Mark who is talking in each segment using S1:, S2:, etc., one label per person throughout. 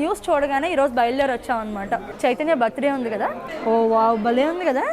S1: News చూడగానే ఈరోజు బయలుదేరి వచ్చాం అనమాట చైతన్య బర్త్డే ఉంది కదా? ఓ వావ్ భలే ఉంది కదా?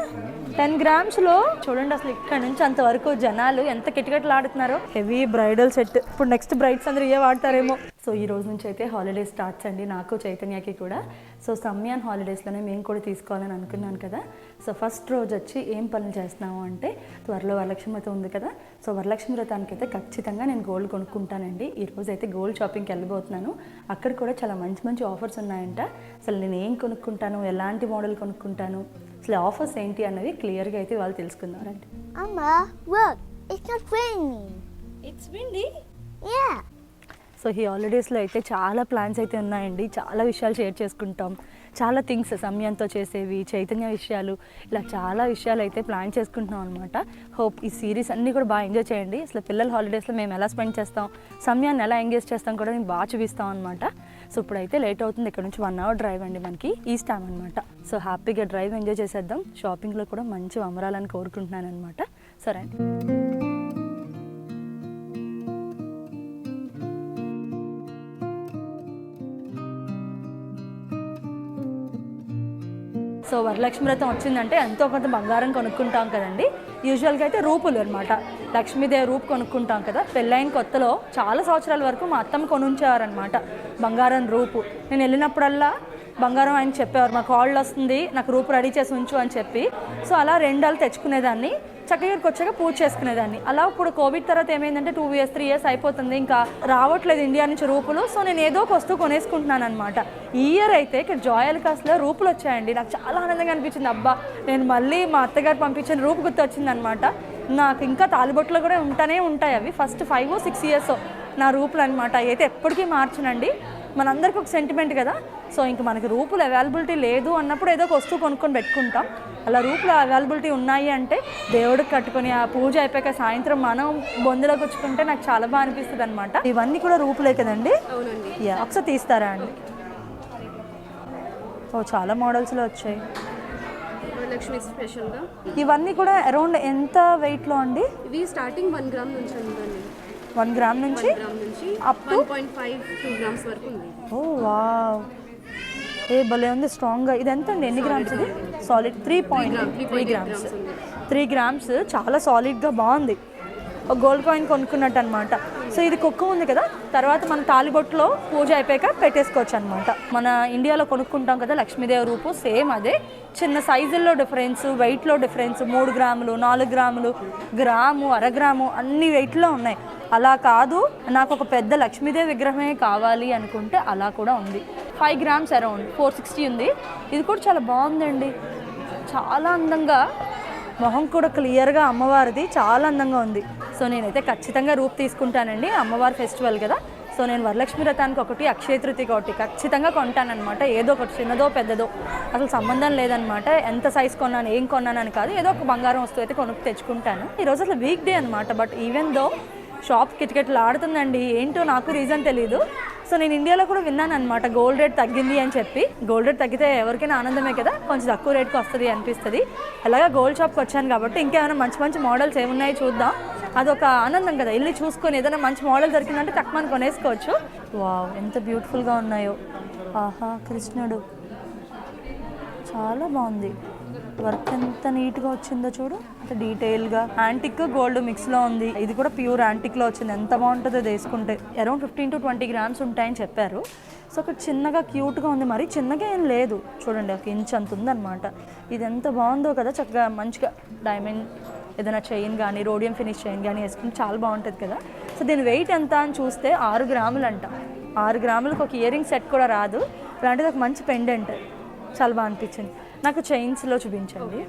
S1: టెన్ గ్రామ్స్లో చూడండి అసలు ఇక్కడ నుంచి అంతవరకు జనాలు ఎంత కిటకిటలు ఆడుతున్నారో. Heavy bridal set. ఇప్పుడు నెక్స్ట్ బ్రైడ్స్ అందరూ ఏ వాడతారేమో. సో ఈ రోజు నుంచి అయితే హాలిడేస్ స్టార్ట్స్ అండి నాకు చైతన్యకి కూడా. సో సమ్యాన్ హాలిడేస్లోనే మేము కూడా తీసుకోవాలని అనుకున్నాను కదా. సో ఫస్ట్ రోజు వచ్చి ఏం పనులు చేస్తున్నాము అంటే త్వరలో వరలక్ష్మి వ్రతం ఉంది కదా. సో వరలక్ష్మి వ్రతానికి అయితే ఖచ్చితంగా నేను గోల్డ్ కొనుక్కుంటానండి. ఈ రోజు అయితే గోల్డ్ షాపింగ్కి వెళ్ళబోతున్నాను. అక్కడ కూడా చాలా మంచి మంచి ఆఫర్స్ ఉన్నాయంట. అసలు నేను ఏం కొనుక్కుంటాను ఎలాంటి మోడల్ కొనుక్కుంటాను అసలు ఆఫర్స్ ఏంటి అన్నది క్లియర్గా అయితే వాళ్ళు తెలుసుకున్నారండి
S2: look, it's not raining.
S1: It's windy
S2: Yeah.
S1: So ఈ హాలిడేస్లో అయితే చాలా ప్లాన్స్ అయితే ఉన్నాయండి. చాలా విషయాలు షేర్ చేసుకుంటాం. చాలా థింగ్స్ సమయంతో చేసేవి చైతన్య విషయాలు ఇలా చాలా విషయాలు అయితే ప్లాన్ చేసుకుంటున్నాం అనమాట హోప్ ఈ సిరీస్ అన్నీ కూడా బాగా ఎంజాయ్ చేయండి. అసలు పిల్లల హాలిడేస్లో మేము ఎలా స్పెండ్ చేస్తాం సమయాన్ని ఎలా ఎంగేజ్ చేస్తాం కూడా మేము బాగా చూపిస్తాం అనమాట సో ఇప్పుడైతే లేట్ అవుతుంది. ఇక్కడ నుంచి వన్ అవర్ డ్రైవ్ అండి మనకి ఈస్ట్ టైం అనమాట సో హ్యాపీగా డ్రైవ్ ఎంజాయ్ చేసేద్దాం. షాపింగ్లో కూడా మంచి అమరాలని కోరుకుంటున్నాను అనమాట సరే అండి. సో వరలక్ష్మి వ్రతం వచ్చిందంటే ఎంతో కొంత బంగారం కొనుక్కుంటాం కదండి. యూజువల్గా అయితే రూపులు అనమాట లక్ష్మీదేవి రూపు కొనుక్కుంటాం కదా. పెళ్ళైన కొత్తలో చాలా సంవత్సరాల వరకు మా అత్తమ్మ కొనుంచేవారనమాట బంగారం రూపు. నేను వెళ్ళినప్పుడల్లా బంగారం ఆయన చెప్పేవారు మా కాళ్ళు వస్తుంది నాకు రూపు రెడీ చేసి ఉంచు అని చెప్పి. సో అలా రెండాలు తెచ్చుకునేదాన్ని. చక్కగిరికి వచ్చాక పూజ చేసుకునేదాన్ని. అలా ఇప్పుడు కోవిడ్ తర్వాత ఏమైందంటే టూ ఇయర్స్ త్రీ ఇయర్స్ అయిపోతుంది. ఇంకా రావట్లేదు ఇండియా నుంచి రూపులు. సో నేను ఏదో ఒక వస్తువు కొనేసుకుంటున్నాను అనమాట ఈ ఇయర్ అయితే ఇక్కడ జాయల్ కాస్ట్లో రూపులు వచ్చాయండి. నాకు చాలా ఆనందంగా అనిపించింది. అబ్బా నేను మళ్ళీ మా అత్తగారు పంపించిన రూపు గుర్తు వచ్చిందనమాట నాకు ఇంకా తాలిబొట్లు కూడా ఉంటానే ఉంటాయి అవి. ఫస్ట్ ఫైవ్ సిక్స్ ఇయర్స్ నా రూపులు అనమాట అయితే ఎప్పటికీ మార్చనండి. మనందరికీ ఒక సెంటిమెంట్ కదా. సో ఇంక మనకి రూపులు అవైలబిలిటీ లేదు అన్నప్పుడు ఏదో ఒక వస్తువు కొనుక్కొని పెట్టుకుంటాం. అలా రూపులు అవైలబిలిటీ ఉన్నాయి అంటే దేవుడికి కట్టుకొని ఆ పూజ అయిపోయాక సాయంత్రం మనం బొందులోకి వచ్చుకుంటే నాకు చాలా బాగా అనిపిస్తుంది అనమాట ఇవన్నీ కూడా రూపులే కదండి? ఒకసారి తీస్తారా అండి? ఓ చాలా మోడల్స్లో వచ్చాయి.
S3: స్పెషల్గా
S1: ఇవన్నీ కూడా అరౌండ్ ఎంత వెయిట్లో అండి?
S3: ఇవి స్టార్టింగ్ వన్ గ్రామ్ నుంచి ఉందండి.
S1: వన్ గ్రామ్ నుంచి? To?
S3: One point five two grams వరకు ఉంది.
S1: ఓ వావ్. ఏ భలే ఉంది స్ట్రాంగ్గా ఇది? ఎంత అండి ఎన్ని గ్రామ్స్ ఇది solid three point three grams three grams చాలా సాలిడ్గా బాగుంది. ఒక గోల్డ్ కాయిన్ కొనుక్కున్నట్టు అనమాట సో ఇది కుక్క ఉంది కదా? తర్వాత మన తాలిబొట్టులో పూజ అయిపోయాక పెట్టేసుకోవచ్చు అనమాట మన ఇండియాలో కొనుక్కుంటాం కదా లక్ష్మీదేవి రూపు సేమ్ అదే. చిన్న సైజుల్లో డిఫరెన్స్ వెయిట్లో డిఫరెన్స్ మూడు గ్రాములు నాలుగు గ్రాములు గ్రాము అరగ్రాము అన్ని వెయిట్లో ఉన్నాయి. అలా కాదు నాకు ఒక పెద్ద లక్ష్మీదేవి విగ్రహమే కావాలి అనుకుంటే అలా కూడా ఉంది. Five grams around four sixty ఉంది. ఇది కూడా చాలా బాగుందండి. చాలా అందంగా. మొహం కూడా క్లియర్గా అమ్మవారిది చాలా అందంగా ఉంది. సో నేనైతే ఖచ్చితంగా రూప్ తీసుకుంటానండి. అమ్మవారి ఫెస్టివల్ కదా. సో నేను వరలక్ష్మి వ్రతానికి ఒకటి అక్షయ తృతీయ ఒకటి ఖచ్చితంగా కొంటానన్నమాట. ఏదో ఒకటి చిన్నదో పెద్దదో. అసలు సంబంధం లేదనమాట ఎంత సైజ్ కొన్నాను ఏం కొన్నాను అని కాదు. ఏదో ఒక బంగారం వస్తువు అయితే కొనుక్కు తెచ్చుకుంటాను. ఈరోజు అసలు వీక్ డే అనమాట బట్ ఈవెన్ దో షాప్ కిటకిటలు ఆడుతుందండి ఏంటో నాకు రీజన్ తెలియదు సో నేను ఇండియాలో కూడా విన్నాను అనమాట గోల్డ్ రేట్ తగ్గింది అని చెప్పి. గోల్డ్ రేట్ తగ్గితే ఎవరికైనా ఆనందమే కదా కొంచెం తక్కువ రేట్కి వస్తుంది అనిపిస్తుంది. అలాగా గోల్డ్ షాప్కి వచ్చాను కాబట్టి ఇంకేమైనా మంచి మంచి మోడల్స్ ఏమున్నాయో చూద్దాం. అదొక ఆనందం కదా వెళ్ళి చూసుకొని ఏదైనా మంచి మోడల్ దొరికిందంటే తక్కువ మనం కొనేసుకోవచ్చు. వావ్ ఎంత బ్యూటిఫుల్గా ఉన్నాయో. ఆహా కృష్ణుడు. చాలా బాగుంది. వర్క్ ఎంత నీట్గా వచ్చిందో చూడు. అంత డీటెయిల్గా. యాంటిక్ గోల్డ్ మిక్స్లో ఉంది. ఇది కూడా ప్యూర్ యాంటిక్లో వచ్చింది. ఎంత బాగుంటుందో తీసుకుంటే వేసుకుంటే. Around fifteen to twenty grams ఉంటాయని చెప్పారు. సో ఒక చిన్నగా క్యూట్గా ఉంది. మరి చిన్నగా ఏం లేదు. చూడండి ఒక ఇంచ్ అంత ఉందన్నమాట. ఇది ఎంత బాగుందో కదా. చక్కగా మంచిగా డైమండ్ ఏదైనా చైన్ కానీ రోడియం ఫినిష్ చైన్ కానీ వేసుకుంటే చాలా బాగుంటుంది కదా. సో దీని వెయిట్ ఎంత అని చూస్తే ఆరు గ్రాములు అంట ఆరు గ్రాములకు ఒక ఇయరింగ్ సెట్ కూడా రాదు. అలాంటిది ఒక మంచి పెండెంట్ చాలా బాగా అనిపించింది. నాకు చైన్స్లో చూపించండి.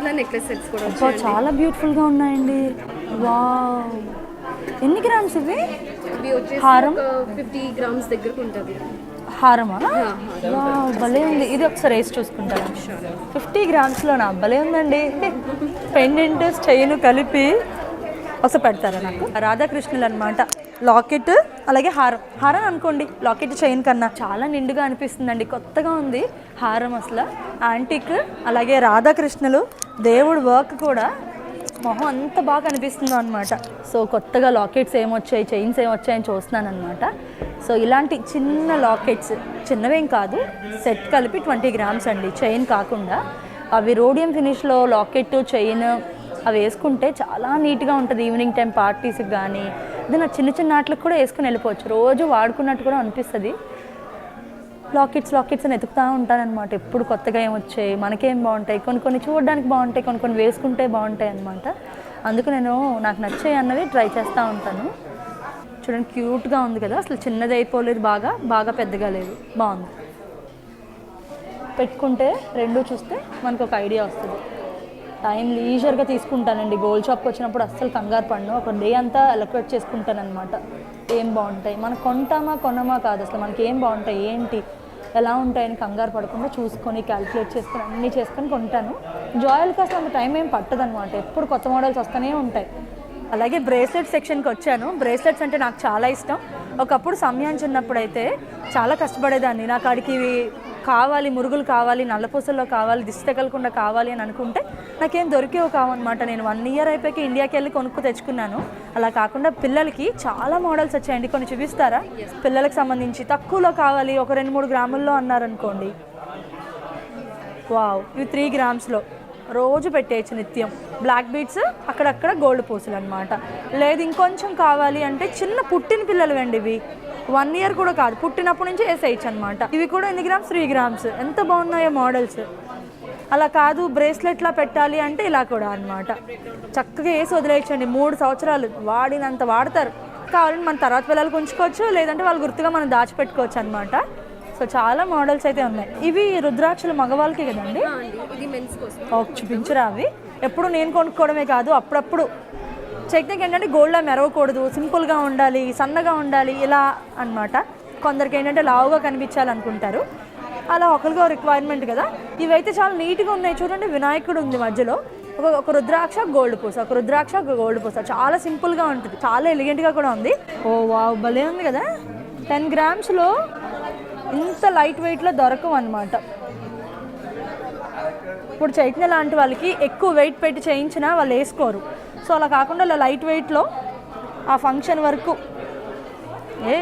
S3: ఇలా నెక్లెస్ సెట్స్ కూడా
S1: చాలా బ్యూటిఫుల్గా ఉన్నాయండి. వావ్. ఎన్ని గ్రామ్స్ ఇవి? హారం?
S3: ఫిఫ్టీ గ్రామ్స్ దగ్గరకు ఉంటుంది.
S1: హారమా? వావ్ భలే ఉంది. ఇది ఒకసారి వేసి చూసుకుంటాను. ఫిఫ్టీ గ్రామ్స్లోనా భలే ఉందండి. పెండెంట్ చైన్ కలిపి ఒకసారి పెడతారా నాకు? రాధాకృష్ణులు అనమాట లాకెట్ అలాగే హారం. హారం అనుకోండి లాకెట్ చైన్ కన్నా. చాలా నిండుగా అనిపిస్తుందండి. కొత్తగా ఉంది హారం అసలు. యాంటిక్ అలాగే రాధాకృష్ణులు దేవుడు వర్క్ కూడా మొహం అంత బాగా కనిపిస్తుందో అనమాట సో కొత్తగా లాకెట్స్ ఏమొచ్చాయి చైన్స్ ఏమొచ్చాయని చూస్తున్నాను అనమాట సో ఇలాంటి చిన్న లాకెట్స్ చిన్నవేం కాదు. సెట్ కలిపి ట్వంటీ గ్రామ్స్ అండి. చైన్ కాకుండా. అవి రోడియం ఫినిష్లో లాకెట్ చైన్ అవి వేసుకుంటే చాలా నీట్గా ఉంటుంది. ఈవినింగ్ టైం పార్టీస్కి కానీ ఏదైనా చిన్న చిన్న ఆటలకు కూడా వేసుకుని వెళ్ళిపోవచ్చు. రోజు వాడుకున్నట్టు కూడా అనిపిస్తుంది. లాకెట్స్ లాకెట్స్ అని ఎతుకుతూ ఉంటానన్నమాట. ఎప్పుడు కొత్తగా ఏం వచ్చాయి మనకేం బాగుంటాయి కొన్ని కొన్ని చూడడానికి బాగుంటాయి కొన్ని కొన్ని వేసుకుంటే బాగుంటాయి అనమాట అందుకు నేను నాకు నచ్చాయి అన్నవి ట్రై చేస్తూ ఉంటాను. చూడండి క్యూట్గా ఉంది కదా. అసలు చిన్నది అయిపోలేదు బాగా బాగా పెద్దగా లేదు. బాగుంది. పెట్టుకుంటే రెండు చూస్తే మనకు ఒక ఐడియా వస్తుంది. టైం లీజర్గా తీసుకుంటానండి. గోల్డ్ షాప్కి వచ్చినప్పుడు అస్సలు కంగారు పడను. ఒక డే అంతా ఎలక్యులేట్ చేసుకుంటాను అనమాట ఏం బాగుంటాయి? మనం కొంటామా కొనమా కాదు అసలు. మనకి ఏం బాగుంటాయి? ఏంటి? ఎలా ఉంటాయని కంగారు పడకుండా చూసుకొని క్యాలిక్యులేట్ చేసుకొని అన్నీ చేసుకొని కొంటాను. జాయిల్కి అసలు అంత టైం ఏం పట్టదు అనమాట ఎప్పుడు కొత్త మోడల్స్ వస్తూనే ఉంటాయి. అలాగే బ్రేస్లెట్ సెక్షన్కి వచ్చాను. బ్రేస్లెట్స్ అంటే నాకు చాలా ఇష్టం. ఒకప్పుడు సమయాన్ని చిన్నప్పుడు అయితే చాలా కష్టపడేదాన్ని. నాకు ఆడికి కావాలి మురుగులు కావాలి నల్లపూసల్లో కావాలి దిష్టి తగలకుండా కావాలి అని అనుకుంటే నాకేం దొరికేవి కావన్నమాట. నేను వన్ ఇయర్ అయిపోయాక ఇండియాకి వెళ్ళి కొనుక్కు తెచ్చుకున్నాను. అలా కాకుండా పిల్లలకి చాలా మోడల్స్ వచ్చాయండి. కొన్ని చూపిస్తారా? పిల్లలకు సంబంధించి తక్కువలో కావాలి ఒక రెండు మూడు గ్రాముల్లో అన్నారనుకోండి. వావ్ ఇవి త్రీ గ్రామ్స్లో. రోజు పెట్టేయచ్చు నిత్యం. బ్లాక్ బీట్స్ అక్కడక్కడ గోల్డ్ పూసలు అనమాట లేదు ఇంకొంచెం కావాలి అంటే చిన్న పుట్టిన పిల్లలు అండి ఇవి. వన్ ఇయర్ కూడా కాదు. పుట్టినప్పటి నుంచి వేసేయచ్చు అనమాట ఇవి కూడా ఎన్ని గ్రామ్స్ త్రీ గ్రామ్స్ ఎంత బాగున్నాయో మోడల్స్ అలా కాదు బ్రేస్లెట్లా పెట్టాలి అంటే ఇలా కూడా అన్నమాట. చక్కగా వేసి వదిలేయచ్చండి. మూడు సంవత్సరాలు వాడినంత వాడతారు. కావాలంటే మన తర్వాత పిల్లలకు ఉంచుకోవచ్చు లేదంటే వాళ్ళు గుర్తుగా మనం దాచిపెట్టుకోవచ్చు అనమాట సో చాలా మోడల్స్ అయితే ఉన్నాయి. ఇవి రుద్రాక్షలు మగవాళ్ళకి కదండి? చూపించరా అవి? ఎప్పుడు నేను కొనుక్కోవడమే కాదు అప్పుడప్పుడు. టెక్నిక్ ఏంటంటే గోల్డ్లా మెరవకూడదు సింపుల్గా ఉండాలి సన్నగా ఉండాలి ఇలా అన్నమాట. కొందరికి ఏంటంటే లావుగా కనిపించాలనుకుంటారు. అలా ఒకరిగా రిక్వైర్మెంట్ కదా. ఇవైతే చాలా నీట్గా ఉన్నాయి. చూడండి వినాయకుడు ఉంది మధ్యలో. ఒక ఒక రుద్రాక్ష గోల్డ్ పూస ఒక రుద్రాక్ష ఒక గోల్డ్ పూస. చాలా సింపుల్గా ఉంటుంది. చాలా ఎలిగెంట్గా కూడా ఉంది. ఓ వావ్ భలే ఉంది కదా. టెన్ గ్రామ్స్లో ఇంత లైట్ వెయిట్లో దొరకవు అనమాట ఇప్పుడు చైతన్య లాంటి వాళ్ళకి ఎక్కువ వెయిట్ పెట్టి చేయించినా వాళ్ళు వేసుకోరు. సో అలా కాకుండా ఇలా లైట్ వెయిట్లో ఆ ఫంక్షన్ వరకు. ఏ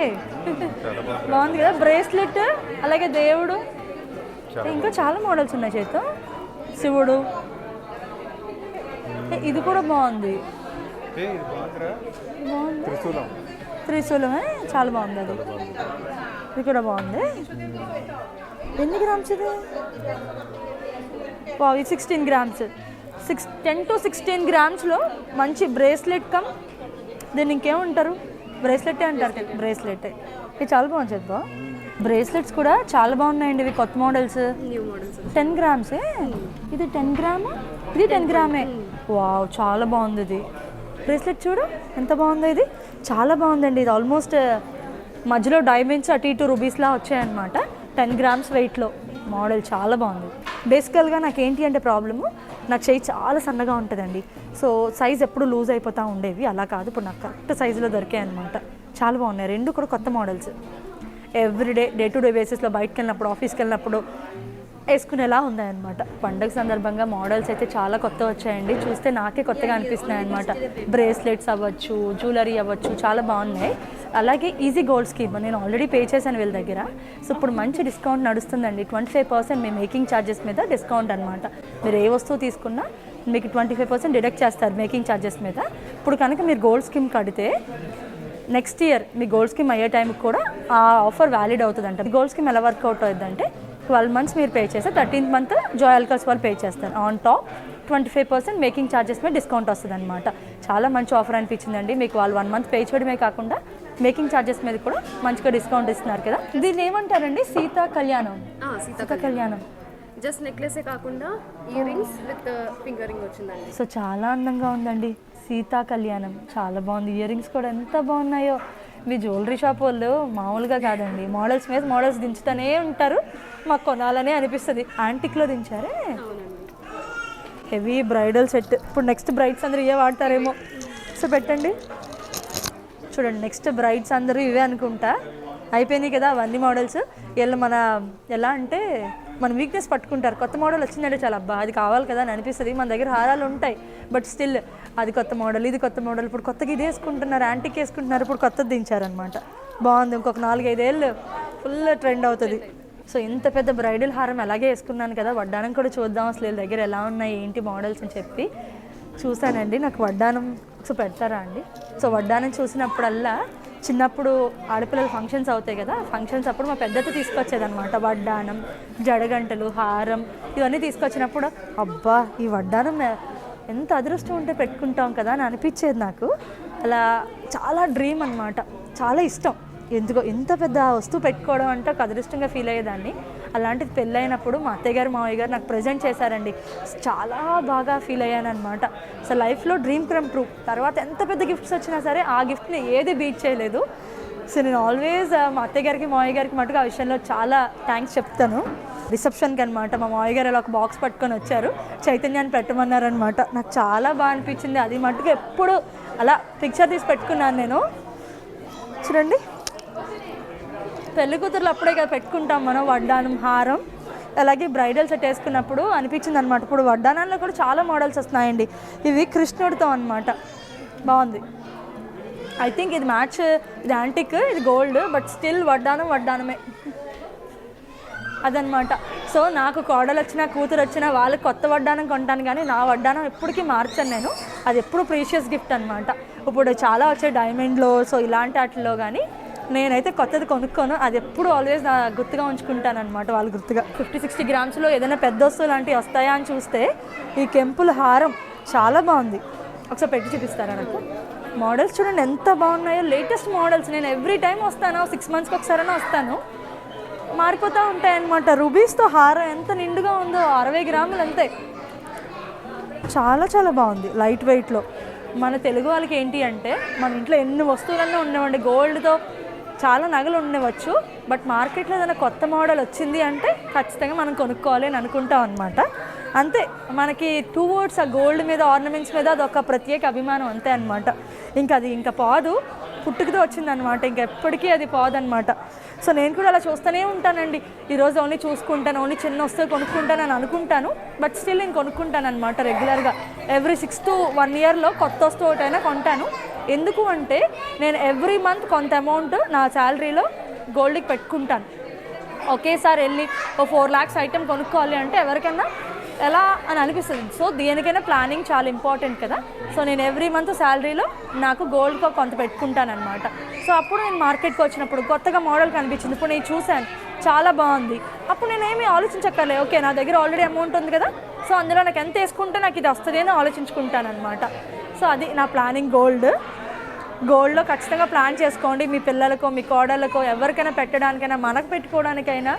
S1: బాగుంది కదా? బ్రేస్లెట్ అలాగే దేవుడు. ఇంకా చాలా మోడల్స్ ఉన్నాయి చేత. శివుడు. ఇది కూడా బాగుంది. బాగుంది.
S4: త్రిశూలం.
S1: త్రిశూలమే చాలా బాగుంది అది. ఇది కూడా బాగుంది. ఎన్ని గ్రామ్స్ ఇది? Sixteen grams. Six ten to sixteen గ్రామ్స్లో మంచి బ్రేస్లెట్ కమ్. దీన్ని ఇంకేమంటారు? బ్రేస్లెటే అంటారు? బ్రేస్లెట్ ఇది చాలా బాగుంది చెప్పా. బ్రేస్లెట్స్ కూడా చాలా బాగున్నాయండి ఇవి కొత్త
S3: మోడల్స్
S1: టెన్ గ్రామ్సే ఇది టెన్ గ్రామ్ ఇది టెన్ గ్రామే వావ్ చాలా బాగుంది ఇది. బ్రేస్లెట్ చూడు ఎంత బాగుందో ఇది. చాలా బాగుందండి ఇది. ఆల్మోస్ట్ మధ్యలో డైమండ్స్ అటు ఇటు రూబీస్లా వచ్చాయన్నమాట. టెన్ గ్రామ్స్ వెయిట్లో మోడల్ చాలా బాగుంది. బేసికల్గా నాకు ఏంటి అంటే ప్రాబ్లము నాకు చేయి చాలా సన్నగా ఉంటుందండి. సో సైజ్ ఎప్పుడు లూజ్ అయిపోతూ ఉండేవి అలా కాదు. ఇప్పుడు నాకు కరెక్ట్ సైజులో దొరికాయి అనమాట చాలా బాగున్నాయి. రెండు కూడా కొత్త models everyday day to day బేసిస్లో బయటకు వెళ్ళినప్పుడు ఆఫీస్కి వెళ్ళినప్పుడు వేసుకునేలా ఉన్నాయన్నమాట పండగ సందర్భంగా మోడల్స్ అయితే చాలా కొత్త వచ్చాయండి. చూస్తే నాకే కొత్తగా అనిపిస్తున్నాయి అనమాట బ్రేస్లెట్స్ అవ్వచ్చు జ్యువెలరీ అవ్వచ్చు చాలా బాగున్నాయి. అలాగే ఈజీ గోల్డ్ స్కీమ్ నేను ఆల్రెడీ పే చేశాను వీళ్ళ దగ్గర. సో ఇప్పుడు మంచి డిస్కౌంట్ నడుస్తుందండి. ట్వంటీ ఫైవ్ పర్సెంట్ మీ మేకింగ్ ఛార్జెస్ మీద డిస్కౌంట్ అనమాట మీరు ఏ వస్తువు తీసుకున్నా మీకు ట్వంటీ ఫైవ్ పర్సెంట్ డిడక్ట్ చేస్తారు మేకింగ్ ఛార్జెస్ మీద. ఇప్పుడు కనుక మీరు గోల్డ్ స్కీమ్ కడితే నెక్స్ట్ ఇయర్ మీ గోల్డ్ స్కీమ్ అయ్యే టైంకి కూడా ఆ ఆఫర్ వ్యాలిడ్ అవుతుందంట. గోల్డ్ స్కీమ్ ఎలా వర్కౌట్ అవుతుందంటే ట్వెల్వ్ మంత్స్ మీరు పే చేస్తే థర్టీన్త్ మంత్ జోయల్కర్స్ వాళ్ళు పే చేస్తారు. On top twenty five percent making charges మీద డిస్కౌంట్ వస్తుంది అనమాట చాలా మంచి ఆఫర్ అనిపించిందండి. మీకు వాళ్ళు వన్ మంత్ పే చేయడమే కాకుండా మేకింగ్ ఛార్జెస్ మీద కూడా మంచిగా డిస్కౌంట్ ఇస్తున్నారు కదా. దీన్ని ఏమంటారండి? సీతా కళ్యాణం.
S3: సీత
S1: సీతా కళ్యాణం.
S3: జస్ట్ నెక్లెసే కాకుండా ear rings with finger ring వచ్చిందండి.
S1: సో చాలా అందంగా ఉందండి. సీతా కళ్యాణం. చాలా బాగుంది. ఇయర్ రింగ్స్ కూడా ఎంత బాగున్నాయో. మీ జ్యువెలరీ షాప్ వాళ్ళు మామూలుగా కాదండి. మోడల్స్ మీద మోడల్స్ దించుతూనే ఉంటారు. మాకు కొనాలనే అనిపిస్తుంది. యాంటిక్లో దించారే? హెవీ బ్రైడల్ సెట్ ఇప్పుడు నెక్స్ట్ బ్రైడ్స్ అందరూ ఇవే వాడతారేమో. సో పెట్టండి. చూడండి నెక్స్ట్ బ్రైడ్స్ అందరూ ఇవే అనుకుంటా. అయిపోయినాయి కదా అవన్నీ మోడల్స్ వీళ్ళు మన ఎలా అంటే మన వీక్నెస్ పట్టుకుంటారు. కొత్త మోడల్ వచ్చిందంటే చాలా అబ్బా అది కావాలి కదా అని అనిపిస్తుంది. మన దగ్గర హారాలు ఉంటాయి. బట్ స్టిల్ అది కొత్త మోడల్ ఇది కొత్త మోడల్. ఇప్పుడు కొత్తగా ఇది వేసుకుంటున్నారు యాంటీకి వేసుకుంటున్నారు ఇప్పుడు కొత్తది దించారనమాట బాగుంది ఇంకొక నాలుగైదేళ్ళు ఫుల్ ట్రెండ్ అవుతుంది. సో ఇంత పెద్ద బ్రైడల్ హారం అలాగే వేసుకున్నాను కదా వడ్డానం కూడా చూద్దాం అసలు వీళ్ళ దగ్గర ఎలా ఉన్నాయి ఏంటి మోడల్స్ అని చెప్పి చూశానండి. నాకు వడ్డానం ఒకసారి పెడతారా అండి? సో వడ్డానం చూసినప్పుడల్లా చిన్నప్పుడు ఆడపిల్లల ఫంక్షన్స్ అవుతాయి కదా ఫంక్షన్స్ అప్పుడు మా పెద్దత తీసుకొచ్చేదన్నమాట. వడ్డానం జడగంటలు హారం ఇవన్నీ తీసుకొచ్చినప్పుడు అబ్బా ఈ వడ్డానం ఎంత అదృష్టం ఉంటే పెట్టుకుంటాం కదా అని అనిపించేది నాకు. అలా చాలా డ్రీమ్ అనమాట చాలా ఇష్టం. ఎందుకో ఇంత పెద్ద వస్తువు పెట్టుకోవడం అంటే ఒక అదృష్టంగా ఫీల్ అయ్యేదాన్ని. అలాంటిది పెళ్ళైనప్పుడు మా అత్తయ్య గారు మావయ్య గారు నాకు ప్రజెంట్ చేశారండి. చాలా బాగా ఫీల్ అయ్యాను అనమాట సో లైఫ్లో డ్రీమ్ క్రమ్ ట్రూ తర్వాత ఎంత పెద్ద గిఫ్ట్స్ వచ్చినా సరే ఆ గిఫ్ట్ని ఏది బీట్ చేయలేదు. సో నేను ఆల్వేస్ మా అత్తయ్య గారికి మావయ్య గారికి మటుకు ఆ విషయంలో చాలా థ్యాంక్స్ చెప్తాను. రిసెప్షన్కి అనమాట మా మామయ్య గారు అలా ఒక బాక్స్ పట్టుకొని వచ్చారు. చైతన్యాన్ని పెట్టమన్నారనమాట నాకు చాలా బాగా అనిపించింది. అది మటుకు ఎప్పుడు అలా పిక్చర్ తీసి పెట్టుకున్నాను నేను. చూడండి. పెళ్ళి కూతురులు అప్పుడే కదా పెట్టుకుంటాం మనం వడ్డానం హారం. అలాగే బ్రైడల్ సెట్ వేసుకున్నప్పుడు అనిపించింది అనమాట ఇప్పుడు వడ్డానాల్లో కూడా చాలా మోడల్స్ వస్తున్నాయండి. ఇవి కృష్ణుడితో అనమాట బాగుంది. ఐ థింక్ ఇది మ్యాచ్ ఇది యాంటిక్ ఇది గోల్డ్ బట్ స్టిల్ వడ్డానం వడ్డానమే అదనమాట. సో నాకు కోడలు వచ్చినా కూతురు వచ్చినా వాళ్ళకి కొత్త వడ్డానం కొంటాను కానీ నా వడ్డానం ఎప్పటికీ మార్చను నేను. అది ఎప్పుడు ప్రీషియస్ గిఫ్ట్ అనమాట ఇప్పుడు చాలా వచ్చాయి డైమండ్లో సో ఇలాంటి వాటిలో కానీ నేనైతే కొత్తది కొనుక్కోను. అది ఎప్పుడు ఆల్వేస్ నా గుర్తుగా ఉంచుకుంటాను అనమాట వాళ్ళు గుర్తుగా. ఫిఫ్టీ సిక్స్టీ గ్రామ్స్లో ఏదైనా పెద్ద వస్తువు లాంటివి వస్తాయా అని చూస్తే ఈ కెంపుల హారం చాలా బాగుంది. ఒకసారి పెట్టి చూపిస్తారా నాకు? మోడల్స్ చూడండి ఎంత బాగున్నాయో. Latest models. నేను ఎవ్రీ టైం వస్తాను? సిక్స్ మంత్స్కి ఒకసారైనా వస్తాను. మారిపోతూ ఉంటాయి అన్నమాట రూబీస్తో హారం ఎంత నిండుగా ఉందో అరవై గ్రాములు అంతే. చాలా చాలా బాగుంది లైట్ వెయిట్లో. మన తెలుగు వాళ్ళకి ఏంటి అంటే మన ఇంట్లో ఎన్ని వస్తువులన్నీ ఉండేవండి. గోల్డ్తో చాలా నగలు ఉండవచ్చు. బట్ మార్కెట్లో ఏదైనా కొత్త మోడల్ వచ్చింది అంటే ఖచ్చితంగా మనం కొనుక్కోవాలి అని అనుకుంటాం అనమాట అంతే. మనకి టూ వర్డ్స్ ఆ గోల్డ్ మీద ఆర్నమెంట్స్ మీద అదొక ప్రత్యేక అభిమానం అంతే అనమాట ఇంకా అది ఇంకా పోదు. పుట్టుకతో వచ్చిందనమాట ఇంక ఎప్పటికీ అది పోదనమాట సో నేను కూడా అలా చూస్తూనే ఉంటానండి. ఈరోజు ఓన్లీ చూసుకుంటాను ఓన్లీ చిన్న వస్తువు కొనుక్కుంటాను అని అనుకుంటాను. బట్ స్టిల్ నేను కొనుక్కుంటాను అనమాట రెగ్యులర్గా. ఎవ్రీ సిక్స్ టు వన్ ఇయర్లో కొత్త వస్తువు ఒకటైనా కొంటాను. ఎందుకు అంటే నేను ఎవ్రీ మంత్ కొంత అమౌంట్ నా శాలరీలో గోల్డ్కి పెట్టుకుంటాను. ఒకేసారి వెళ్ళి ఓ ఫోర్ ల్యాక్స్ ఐటెం కొనుక్కోవాలి అంటే ఎవరికైనా ఎలా అని అనిపిస్తుంది. సో దేనికైనా ప్లానింగ్ చాలా ఇంపార్టెంట్ కదా. సో నేను ఎవ్రీ మంత్ శాలరీలో నాకు గోల్డ్కో కొంత పెట్టుకుంటానమాట సో అప్పుడు నేను మార్కెట్కి వచ్చినప్పుడు కొత్తగా మోడల్ కనిపించింది. ఇప్పుడు నేను చూశాను చాలా బాగుంది. అప్పుడు నేను ఏమీ ఆలోచించక్కర్లే. ఓకే నా దగ్గర ఆల్రెడీ అమౌంట్ ఉంది కదా. సో అందులో నాకు ఎంత వేసుకుంటే నాకు ఇది వస్తుంది అని ఆలోచించుకుంటాను అనమాట సో అది నా ప్లానింగ్ గోల్డ్. గోల్డ్లో ఖచ్చితంగా ప్లాన్ చేసుకోండి. మీ పిల్లలకో మీ కోడళ్ళకో ఎవరికైనా పెట్టడానికైనా మనకు పెట్టుకోవడానికైనా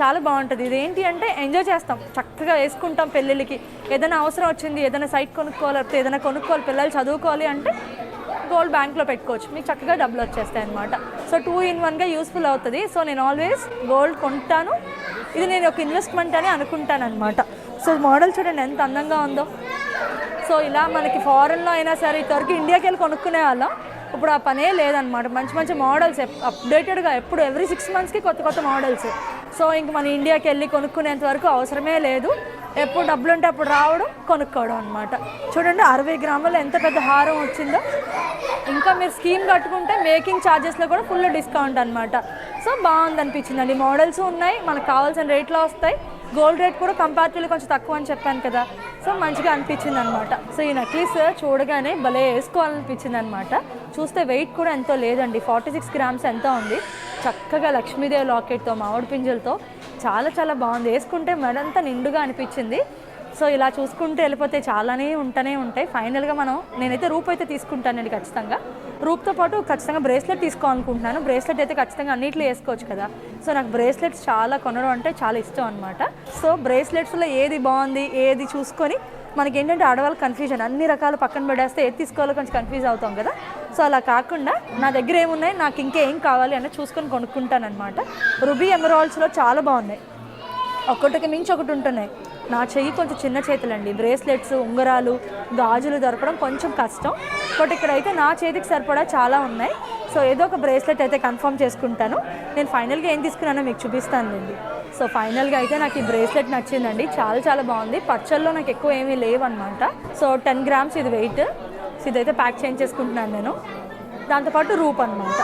S1: చాలా బాగుంటుంది. ఇదేంటి అంటే ఎంజాయ్ చేస్తాం. చక్కగా వేసుకుంటాం పెళ్ళిళ్ళకి. ఏదైనా అవసరం వచ్చింది ఏదైనా సైట్ కొనుక్కోవాలి లేకపోతే ఏదైనా కొనుక్కోవాలి పిల్లలు చదువుకోవాలి అంటే గోల్డ్ బ్యాంక్లో పెట్టుకోవచ్చు. మీకు చక్కగా డబ్బులు వచ్చేస్తాయి అనమాట సో టూ ఇన్ వన్గా యూస్ఫుల్ అవుతుంది. సో నేను ఆల్వేస్ గోల్డ్ కొంటాను. ఇది నేను ఒక ఇన్వెస్ట్మెంట్ అని అనుకుంటాను అనమాట సో మోడల్ చూడండి ఎంత అందంగా ఉందో. సో ఇలా మనకి ఫారెన్లో అయినా సరే ఇతవరకు ఇండియాకి వెళ్ళి కొనుక్కునే వాళ్ళం. ఇప్పుడు ఆ పనే లేదనమాట మంచి మంచి మోడల్స్ అప్డేటెడ్గా ఎప్పుడు ఎవ్రీ సిక్స్ మంత్స్కి కొత్త కొత్త మోడల్స్ సో ఇంక మన ఇండియాకి వెళ్ళి కొనుక్కునేంత వరకు అవసరమే లేదు. ఎప్పుడు డబ్బులు ఉంటే అప్పుడు రావడం కొనుక్కోవడం అనమాట చూడండి అరవై గ్రాములు ఎంత పెద్ద హారం వచ్చిందో. ఇంకా మీరు స్కీమ్ కట్టుకుంటే మేకింగ్ ఛార్జెస్లో కూడా ఫుల్ డిస్కౌంట్ అనమాట సో బాగుంది అనిపించిందండి మోడల్స్ ఉన్నాయి మనకు కావాల్సిన రేట్లో వస్తాయి. గోల్డ్ రేట్ కూడా కంపారిటివ్లీ కొంచెం తక్కువ అని చెప్పాను కదా. సో మంచిగా అనిపించింది అనమాట సో ఈ నెక్లెస్ చూడగానే భలే వేసుకోవాలనిపించింది అనమాట చూస్తే వెయిట్ కూడా ఎంతో లేదండి. ఫార్టీ సిక్స్ గ్రామ్స్ ఎంతో ఉంది. చక్కగా లక్ష్మీదేవి లాకెట్తో మామిడి పింజలతో చాలా చాలా బాగుంది. వేసుకుంటే మెడంతా నిండుగా అనిపించింది. సో ఇలా చూసుకుంటూ వెళ్ళిపోతే చాలానే ఉంటూనే ఉంటాయి. ఫైనల్గా మనం నేనైతే రూప్ అయితే తీసుకుంటానండి ఖచ్చితంగా. రూప్తో పాటు ఖచ్చితంగా బ్రేస్లెట్ తీసుకోవాలనుకుంటున్నాను. బ్రేస్లెట్ అయితే ఖచ్చితంగా అన్నిట్లో వేసుకోవచ్చు కదా. సో నాకు బ్రేస్లెట్స్ చాలా కొనడం అంటే చాలా ఇష్టం అనమాట సో బ్రేస్లెట్స్లో ఏది బాగుంది ఏది చూసుకొని మనకి ఏంటంటే ఆడవాళ్ళ కన్ఫ్యూజన్ అన్ని రకాలు పక్కన పడేస్తే ఏది తీసుకోవాలో కొంచెం కన్ఫ్యూజ్ అవుతాం కదా. సో అలా కాకుండా నా దగ్గర ఏమున్నాయి నాకు ఇంకేం కావాలి అని చూసుకొని కొనుక్కుంటానమాట రుబీ ఎమరాల్స్లో చాలా బాగున్నాయి. ఒకటికి మించి ఒకటి ఉంటున్నాయి. నా చెయ్యి కొంచెం చిన్న చేతులండి. బ్రేస్లెట్స్ ఉంగరాలు గాజులు దొరకడం కొంచెం కష్టం. బట్ ఇక్కడైతే నా చేతికి సరిపడా చాలా ఉన్నాయి. సో ఏదో ఒక బ్రేస్లెట్ అయితే కన్ఫర్మ్ చేసుకుంటాను. నేను ఫైనల్గా ఏం తీసుకున్నానో మీకు చూపిస్తానులేండి సో ఫైనల్గా అయితే నాకు ఈ బ్రేస్లెట్ నచ్చిందండి. చాలా చాలా బాగుంది. పచ్చల్లో నాకు ఎక్కువ ఏమీ లేవన్నమాట. సో టెన్ గ్రామ్స్ ఇది వెయిట్ సో ఇదైతే ప్యాక్ చేంజ్ చేసుకుంటున్నాను నేను. దాంతోపాటు రూప్ అనమాట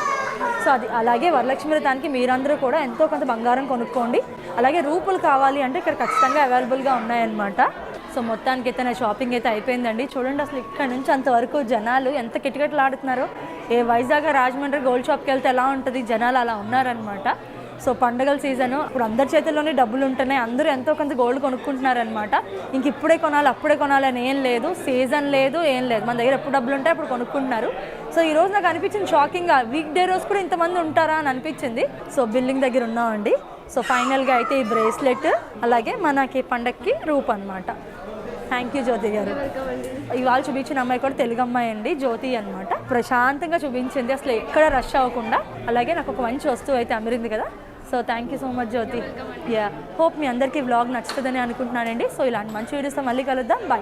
S1: సో అది అలాగే వరలక్ష్మి వ్రతానికి మీరందరూ కూడా ఎంతో కొంత బంగారం కొనుక్కోండి. అలాగే రూపులు కావాలి అంటే ఇక్కడ ఖచ్చితంగా అవైలబుల్గా ఉన్నాయన్నమాట. సో మొత్తానికి అయితే నా షాపింగ్ అయితే అయిపోయిందండి. చూడండి అసలు ఇక్కడ నుంచి అంతవరకు జనాలు ఎంత కిటకిటలాడుతున్నారో. ఏ వైజాగ్ రాజమండ్రి గోల్డ్ షాప్కి వెళ్తే ఎలా ఉంటుంది? జనాలు అలా ఉన్నారనమాట సో పండగల సీజన్ ఇప్పుడు అందరి చేతుల్లోనే డబ్బులు ఉంటున్నాయి. అందరూ ఎంతో కొంత గోల్డ్ కొనుక్కుంటున్నారనమాట ఇంక ఇప్పుడే కొనాలి అప్పుడే కొనాలి అని ఏం లేదు. సీజన్ లేదు ఏం లేదు. మన దగ్గర ఎప్పుడు డబ్బులు ఉంటే అప్పుడు కొనుక్కుంటున్నారు. సో ఈ రోజు నాకు అనిపించింది షాకింగ్ వీక్ డే రోజు కూడా ఇంతమంది ఉంటారా అని అనిపించింది. సో బిల్డింగ్ దగ్గర ఉన్నామండి. సో ఫైనల్గా అయితే ఈ బ్రేస్లెట్ అలాగే మనకి పండక్కి రూప్ అనమాట థ్యాంక్ యూ జ్యోతి గారు. ఇవాళ చూపించిన అమ్మాయి కూడా తెలుగు అమ్మాయి అండి జ్యోతి అనమాట ప్రశాంతంగా చూపించింది. అసలు ఎక్కడ రష్ అవ్వకుండా అలాగే నాకు ఒక మంచి వస్తువు అయితే అమిరింది కదా. So thank you so much Jyothi yeah hope మీ అందరికీ వ్లాగ్ నచ్చుతుందని అనుకుంటున్నానండి. సో ఇలాంటి మంచి వీడియోస్తో మళ్ళీ కలుద్దాం. బాయ్